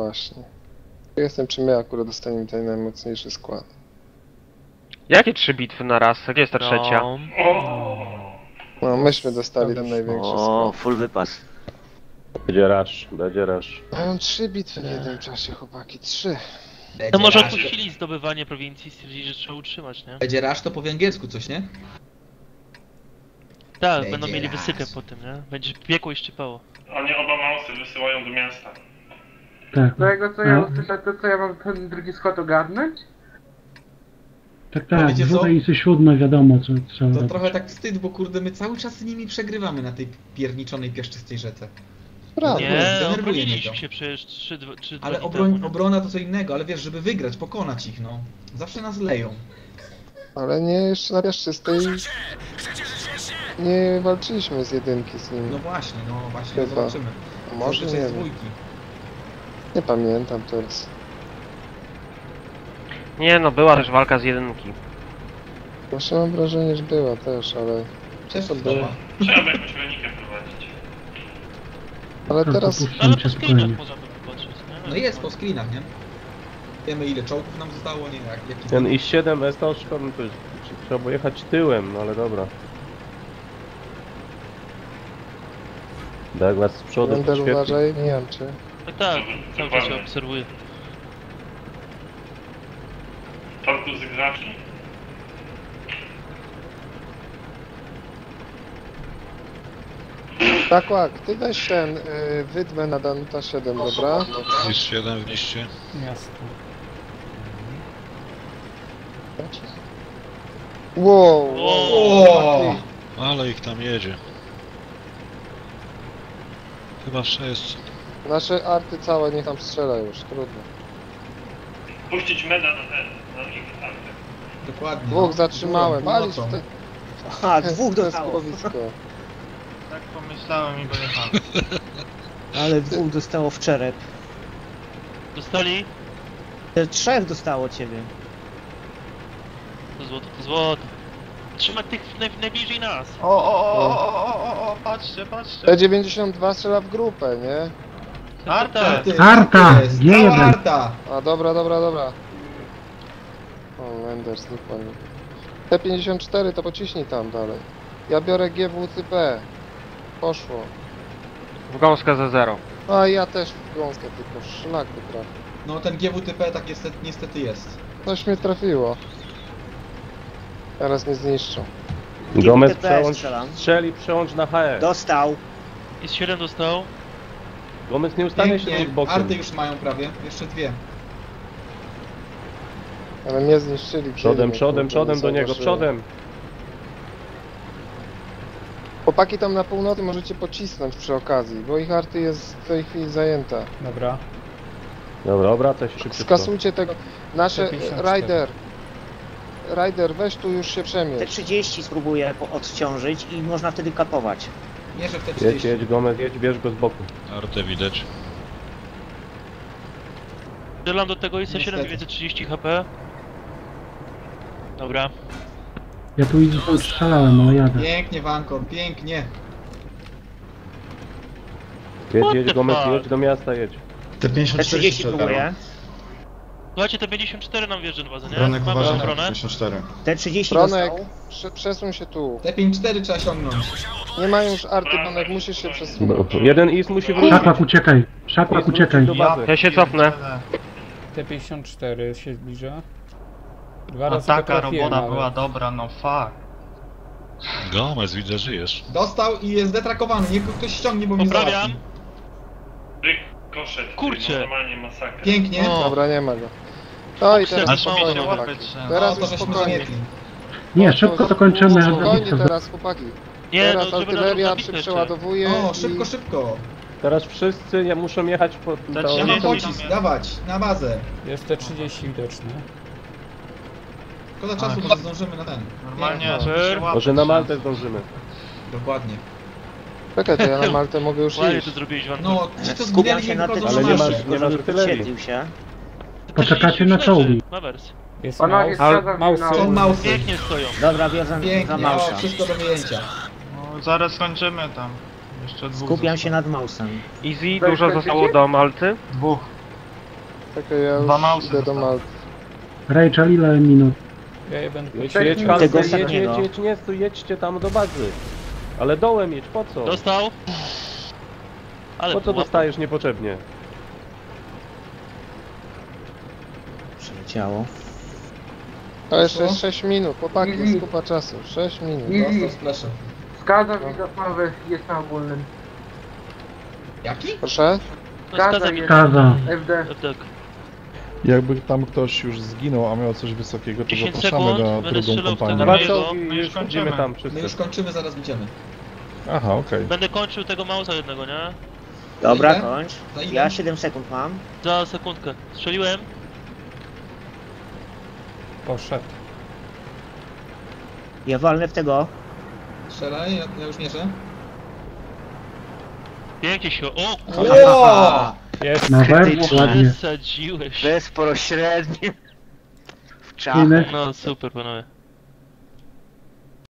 Właśnie. Jestem, czy my akurat dostaniemy ten najmocniejszy skład. Jakie trzy bitwy na raz? Gdzie jest ta trzecia? No. No, myśmy dostali ten największy O, skład. full wypas. Będzie rush, będzie rush. Mają trzy bitwy w jednym czasie, chłopaki. Trzy. To może rasz, odpuścili zdobywanie prowincji i stwierdzili, że trzeba utrzymać, nie? Będzie rasz to po węgiersku coś, nie? Tak, Będzie będą mieli raz. wysypę po tym, nie? Będzie piekło i szczypało. Oni oba mausy wysyłają do miasta. Tak. Z tego co ja No. to co ja mam ten drugi skład ogarnąć? Tak, tak, wiecie co? i co siódme wiadomo co trzeba To robić. trochę tak wstyd, bo kurde, my cały czas z nimi przegrywamy na tej pierniczonej, piaszczystej rzece. Prawda. Nie, denerwuje mnie obroniliśmy się przecież 3 dwa trzy, dwa Ale dni obroń, temu, nie? obrona to co innego, ale wiesz, żeby wygrać, pokonać ich, no. Zawsze nas leją. Ale nie, jeszcze na piaszczystej nie walczyliśmy z jedynki z nimi. No właśnie, no właśnie, Chyba. zobaczymy. Może nie Zazwyczaj wiem. dwójki. Nie pamiętam teraz. Nie no, była też walka z jedynki. Właśnie mam wrażenie, że była też, ale... To to było? była. Trzeba by jakąś renikę prowadzić. Ale To teraz... Ale po screenach można by popatrzeć, nie? No jest po screenach, nie? Wiemy ile czołgów nam zostało, nie? Jak, jaki Ten i7 S8 to jest, trzeba było jechać tyłem, no ale dobra. Douglas z przodu Będę podświetli. uważaj, nie wiem czy... Tak, tak, cały czas się obserwuję. Torku z graczni. Tak, łak, ty weź ten y, wydmę na Danuta 7, dobra? Jest 7 w liście. Wow! O! Ale ich tam jedzie. Chyba 6. Nasze arty całe niech tam strzela już, trudno. Puścić meda na ten, na ich artę. Dokładnie. Dwóch no. zatrzymałem, Dwóch, w te... A, dwóch dostało. skłowisko. Tak pomyślałem i pojechałem. Ale dwóch dostało w czerep. Dostali? Te trzech dostało ciebie. To złoto, to złoto. Trzymać tych naj, najbliżej nas. O, o, o, o, o, o, o, patrzcie, patrzcie. T92 strzela w grupę, nie? Arta! Arta! jest, G1. cała Arta! A dobra, dobra, dobra. O, Wenders, znikła mi. T54 to pociśnij tam dalej. Ja biorę GWCP. Poszło. W gąskę za zero. A ja też w gąskę tylko szlak wytrafił. No ten GWTP tak niestety, niestety jest. Coś mnie trafiło. Teraz mnie zniszczą. Gomez TPS przełącz, strzelam. strzeli przełącz na HS. Dostał. Jest 7 dostał. Gomez nie ustanie się Pięknie, bokiem. arty już mają prawie, jeszcze dwie. Ale mnie zniszczyli. Przodem, przodem, kurde, przodem nie do niego, zauważyłem. przodem. Chłopaki tam na północy możecie pocisnąć przy okazji, bo ich arty jest w tej chwili zajęta. Dobra. Dobra, obracaj się szybciej. Skasujcie tego. Nasze... T54. Rider. Rider, weź tu już się Te przemierz. 30 spróbuję po- odciążyć i można wtedy kapować. Nie, że w te Jedź, 30. jedź, Gomez, jedź, bierz go z boku. Artę widać. Strzelam do tego IC-7 Niestety. 930 HP. Dobra. Ja tu idę strzelałem, ale jadę. Pięknie, Wankor, pięknie. Jedź, What jedź, Gomez, fuck? jedź do miasta, jedź. Te 30 próbuję. Słuchajcie, te 54 nam wjeżdża na bazę, nie? Bronek Mamy uważaj. obronę. 54. Te 30 Bronek, dostał. prze, przesuń się tu. Te 5-4 trzeba ciągnąć. Nie ma już arty, Bronek, musisz się No, przesunąć. jeden is musi wrócić. Szakłak uciekaj. Musi uciekaj. Ja się cofnę. T54 się zbliża. Dwa A razy taka go trafiłem, robota ale- była dobra, no fuck. Gomez, widzę, żyjesz. Dostał i jest detrakowany, niech go ktoś ściągnie, bo mnie Poprawiam. załatwi. Rykoszet, Kurczę. normalnie masakra. Pięknie. O. Dobra, nie ma go. No i teraz Aż spokojnie, się chłopaki. łapać trzeba. Teraz no, już spokojnie. Nie, szybko to kończymy. a Spokojnie teraz, chłopaki. Nie, Teraz no żeby na artyleria jeszcze. przeładowuje O, i... szybko, szybko. Teraz wszyscy ja muszą jechać po... Te Ja mam Jedziemy. pocisk, dawać, na bazę. Jest T30 widoczny. Szkoda czasu, bo zdążymy na ten. Normalnie, Nie, żeby się Może na. Maltę zdążymy. Dokładnie. Czekaj, to ja na Maltę mogę już Ładnie iść. zrobiłeś. No, ci to Skupiam się nie na tym, wychodzą Ale na nie masz- nie masz artylerii. Się. Poczekacie na czołgi. Jest Panowie, Mausy. na Są mausy. Pięknie stoją. Dobra, wiozę za Pięknie, o, mausa. wszystko do wyjęcia. No, zaraz kończymy tam. Jeszcze dwóch Skupiam zostało. się nad mausem. Easy, dużo zostało do Malty. Dwóch. Czekaj, ja Dwa już mausy idę do zostały. Malty. Rachel, ile minut? Ja je będę Jedź, Tego jedź, Hansen, jedź, jedź, ostatniego. jedź, nie stój, jedźcie tam do bazy. Ale dołem jedź, po co? Dostał. Ale Po co pułapka. dostajesz niepotrzebnie? Przyleciało. To jeszcze jest 6 minut, chłopaki, jest Easy. kupa czasu. 6 minut. Easy. Dostał splasha. Skaza widokowy jest na ogólnym. Jaki? Proszę? No, skaza Skaza. Kaza. FD. Jakby tam ktoś już zginął, a miał coś wysokiego, to 10 zapraszamy sekund, na będę drugą strzelał w kompanię. tego mojego, my już już kończymy. idziemy tam My wszyscy. już kończymy, zaraz idziemy. Aha, okej. Będę kończył tego mausa jednego, nie? Dobra, ile? kończ. Za ile? Ja 7 sekund mam. Za sekundkę. Strzeliłem. Poszedł. Ja walnę w tego. Strzelaj, ja, ja już mierzę. Pięknie się. O Ło! Jest. Na werb, Krytyczne. ładnie. Wysadziłeś. Bezpośrednio. W Inny? No super panowie.